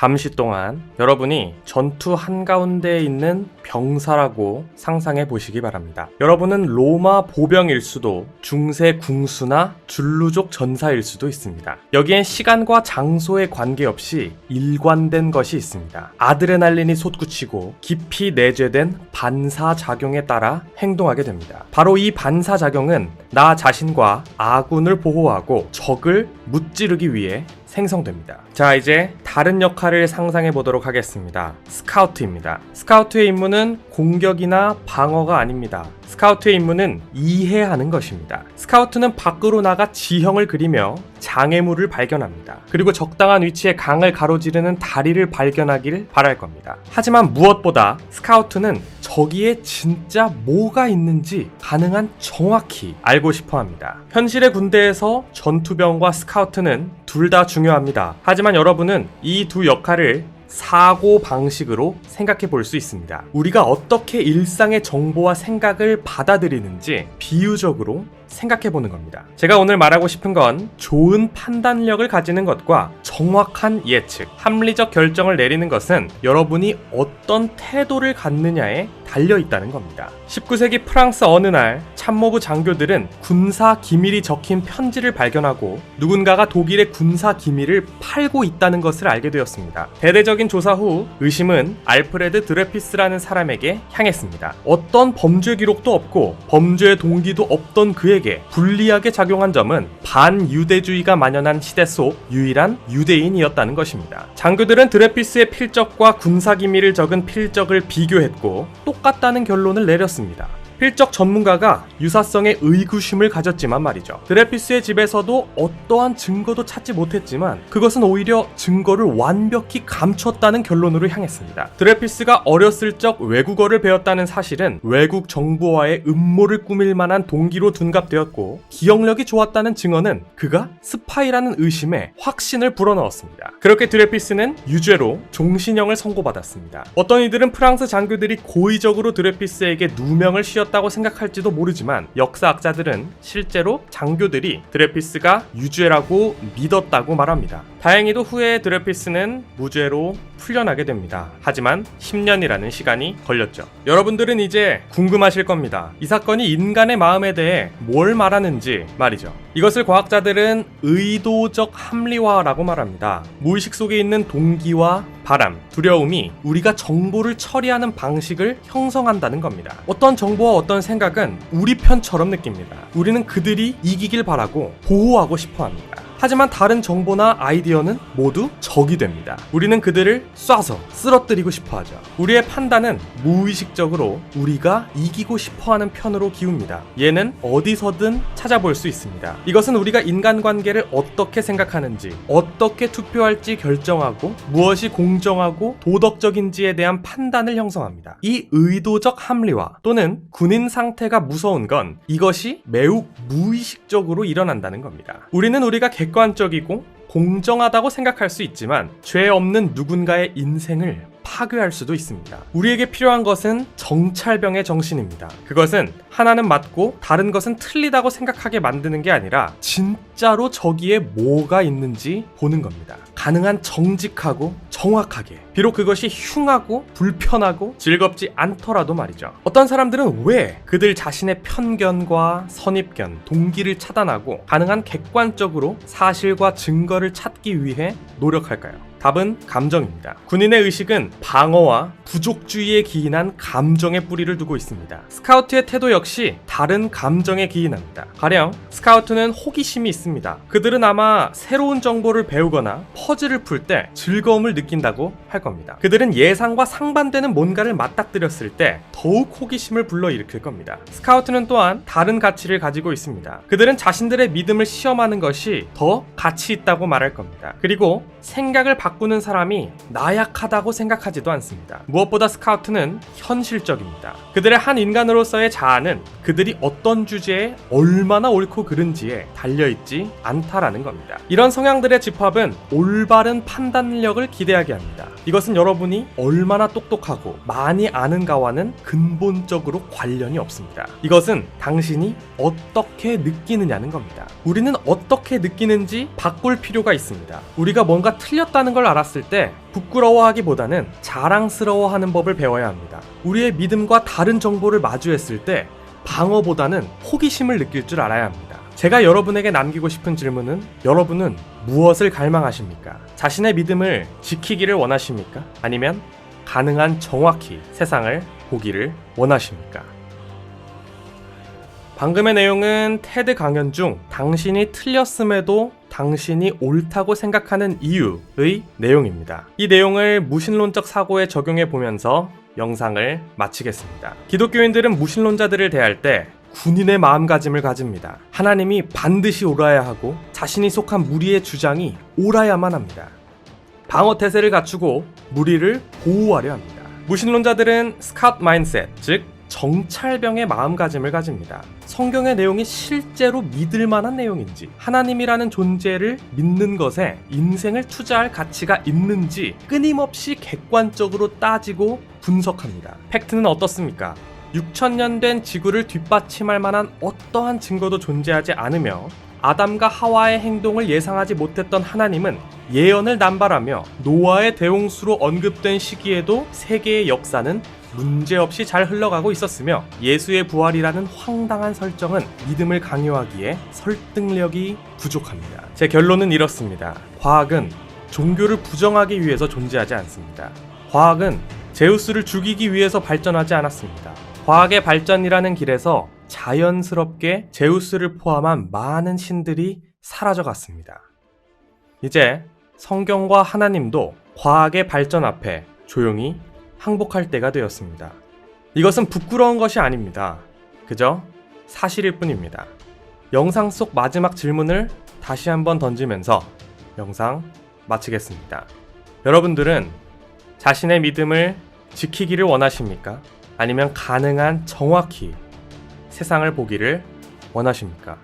잠시 동안 여러분이 전투 한가운데에 있는 병사라고 상상해 보시기 바랍니다. 여러분은 로마 보병일 수도 중세 궁수나 줄루족 전사일 수도 있습니다. 여기엔 시간과 장소에 관계없이 일관된 것이 있습니다. 아드레날린이 솟구치고 깊이 내재된 반사작용에 따라 행동하게 됩니다. 바로 이 반사작용은 나 자신과 아군을 보호하고 적을 무찌르기 위해 생성됩니다. 자, 이제 다른 역할을 상상해 보도록 하겠습니다. 스카우트입니다. 스카우트의 임무는 공격이나 방어가 아닙니다. 스카우트의 임무는 이해하는 것입니다. 스카우트는 밖으로 나가 지형을 그리며 장애물을 발견합니다. 그리고 적당한 위치에 강을 가로지르는 다리를 발견하길 바랄 겁니다. 하지만 무엇보다 스카우트는 저기에 진짜 뭐가 있는지 가능한 정확히 알고 싶어 합니다. 현실의 군대에서 전투병과 스카우트는 둘 다 중요합니다. 하지만 여러분은 이 두 역할을 사고 방식으로 생각해 볼 수 있습니다. 우리가 어떻게 일상의 정보와 생각을 받아들이는지 비유적으로 생각해 보는 겁니다. 제가 오늘 말하고 싶은 건 좋은 판단력을 가지는 것과 정확한 예측, 합리적 결정을 내리는 것은 여러분이 어떤 태도를 갖느냐에 달려 있다는 겁니다. 19세기 프랑스 어느 날 참모부 장교들은 군사 기밀이 적힌 편지를 발견하고 누군가가 독일의 군사 기밀을 팔고 있다는 것을 알게 되었습니다. 대대적인 조사 후 의심은 알프레드 드레피스라는 사람에게 향했습니다. 어떤 범죄 기록도 없고 범죄 동기도 없던 그에게 불리하게 작용한 점은 반유대주의가 만연한 시대 속 유일한 유대인이었다는 것입니다. 장교들은 드레피스의 필적과 군사 기밀을 적은 필적을 비교했고 똑같다는 결론을 내렸습니다. 필적 전문가가 유사성에 의구심을 가졌지만 말이죠. 드레피스의 집에서도 어떠한 증거도 찾지 못했지만 그것은 오히려 증거를 완벽히 감췄다는 결론으로 향했습니다. 드레피스가 어렸을 적 외국어를 배웠다는 사실은 외국 정부와의 음모를 꾸밀 만한 동기로 둔갑되었고 기억력이 좋았다는 증언은 그가 스파이라는 의심에 확신을 불어넣었습니다. 그렇게 드레피스는 유죄로 종신형을 선고받았습니다. 어떤 이들은 프랑스 장교들이 고의적으로 드레피스에게 누명을 씌웠다 고 생각할지도 모르지만 역사학자들은 실제로 장교들이 드레피스가 유죄라고 믿었다고 말합니다. 다행히도 후에 드레피스는 무죄로 풀려나게 됩니다. 하지만 10년이라는 시간이 걸렸죠. 여러분들은 이제 궁금하실 겁니다. 이 사건이 인간의 마음에 대해 뭘 말하는지 말이죠. 이것을 과학자들은 의도적 합리화라고 말합니다. 무의식 속에 있는 동기와 바람, 두려움이 우리가 정보를 처리하는 방식을 형성한다는 겁니다. 어떤 정보와 어떤 생각은 우리 편처럼 느낍니다. 우리는 그들이 이기길 바라고 보호하고 싶어 합니다. 하지만 다른 정보나 아이디어는 모두 적이 됩니다. 우리는 그들을 쏴서 쓰러뜨리고 싶어 하죠. 우리의 판단은 무의식적으로 우리가 이기고 싶어 하는 편으로 기웁니다. 얘는 어디서든 찾아볼 수 있습니다. 이것은 우리가 인간관계를 어떻게 생각하는지, 어떻게 투표할지 결정하고 무엇이 공정하고 도덕적인지에 대한 판단을 형성합니다. 이 의도적 합리화 또는 군인 상태가 무서운 건 이것이 매우 무의식적으로 일어난다는 겁니다. 우리는 우리가 객 관적이고 공정하다고 생각할 수 있지만 죄 없는 누군가의 인생을 파괴할 수도 있습니다. 우리에게 필요한 것은 정찰병의 정신입니다. 그것은 하나는 맞고 다른 것은 틀리다고 생각하게 만드는 게 아니라 진짜로 저기에 뭐가 있는지 보는 겁니다. 가능한 정직하고 정확하게. 비록 그것이 흉하고 불편하고 즐겁지 않더라도 말이죠. 어떤 사람들은 왜 그들 자신의 편견과 선입견, 동기를 차단하고 가능한 객관적으로 사실과 증거를 찾기 위해 노력할까요? 답은 감정입니다. 군인의 의식은 방어와 부족주의에 기인한 감정의 뿌리를 두고 있습니다. 스카우트의 태도 역시 다른 감정에 기인합니다. 가령 스카우트는 호기심이 있습니다. 그들은 아마 새로운 정보를 배우거나 퍼즐을 풀 때 즐거움을 느낀다고 할 겁니다. 그들은 예상과 상반되는 뭔가를 맞닥뜨렸을 때 더욱 호기심을 불러일으킬 겁니다. 스카우트는 또한 다른 가치를 가지고 있습니다. 그들은 자신들의 믿음을 시험하는 것이 더 가치 있다고 말할 겁니다. 그리고 생각을 바꾸는 사람이 나약하다고 생각하지도 않습니다. 무엇보다 스카우트는 현실적입니다. 그들의 한 인간으로서의 자아는 그들이 어떤 주제에 얼마나 옳고 그른지에 달려있지 않다라는 겁니다. 이런 성향들의 집합은 올바른 판단력을 기대하게 합니다. 이것은 여러분이 얼마나 똑똑하고 많이 아는가와는 근본적으로 관련이 없습니다. 이것은 당신이 어떻게 느끼느냐는 겁니다. 우리는 어떻게 느끼는지 바꿀 필요가 있습니다. 우리가 뭔가 틀렸다는 걸 알았을 때 부끄러워하기보다는 자랑스러워하는 법을 배워야 합니다. 우리의 믿음과 다른 정보를 마주했을 때 방어보다는 호기심을 느낄 줄 알아야 합니다. 제가 여러분에게 남기고 싶은 질문은 여러분은 무엇을 갈망하십니까? 자신의 믿음을 지키기를 원하십니까? 아니면 가능한 정확히 세상을 보기를 원하십니까? 방금의 내용은 테드 강연 중 당신이 틀렸음에도 당신이 옳다고 생각하는 이유의 내용입니다. 이 내용을 무신론적 사고에 적용해 보면서 영상을 마치겠습니다. 기독교인들은 무신론자들을 대할 때 군인의 마음가짐을 가집니다. 하나님이 반드시 옳아야 하고 자신이 속한 무리의 주장이 옳아야만 합니다. 방어 태세를 갖추고 무리를 보호하려 합니다. 무신론자들은 스카웃 마인셋, 즉 정찰병의 마음가짐을 가집니다. 성경의 내용이 실제로 믿을 만한 내용인지, 하나님이라는 존재를 믿는 것에 인생을 투자할 가치가 있는지 끊임없이 객관적으로 따지고 분석합니다. 팩트는 어떻습니까? 6천년 된 지구를 뒷받침할 만한 어떠한 증거도 존재하지 않으며 아담과 하와의 행동을 예상하지 못했던 하나님은 예언을 남발하며 노아의 대홍수로 언급된 시기에도 세계의 역사는 문제없이 잘 흘러가고 있었으며 예수의 부활이라는 황당한 설정은 믿음을 강요하기에 설득력이 부족합니다. 제 결론은 이렇습니다. 과학은 종교를 부정하기 위해서 존재하지 않습니다. 과학은 제우스를 죽이기 위해서 발전하지 않았습니다. 과학의 발전이라는 길에서 자연스럽게 제우스를 포함한 많은 신들이 사라져 갔습니다. 이제 성경과 하나님도 과학의 발전 앞에 조용히 항복할 때가 되었습니다. 이것은 부끄러운 것이 아닙니다. 그저 사실일 뿐입니다. 영상 속 마지막 질문을 다시 한번 던지면서 영상 마치겠습니다. 여러분들은 자신의 믿음을 지키기를 원하십니까? 아니면 가능한 정확히 세상을 보기를 원하십니까?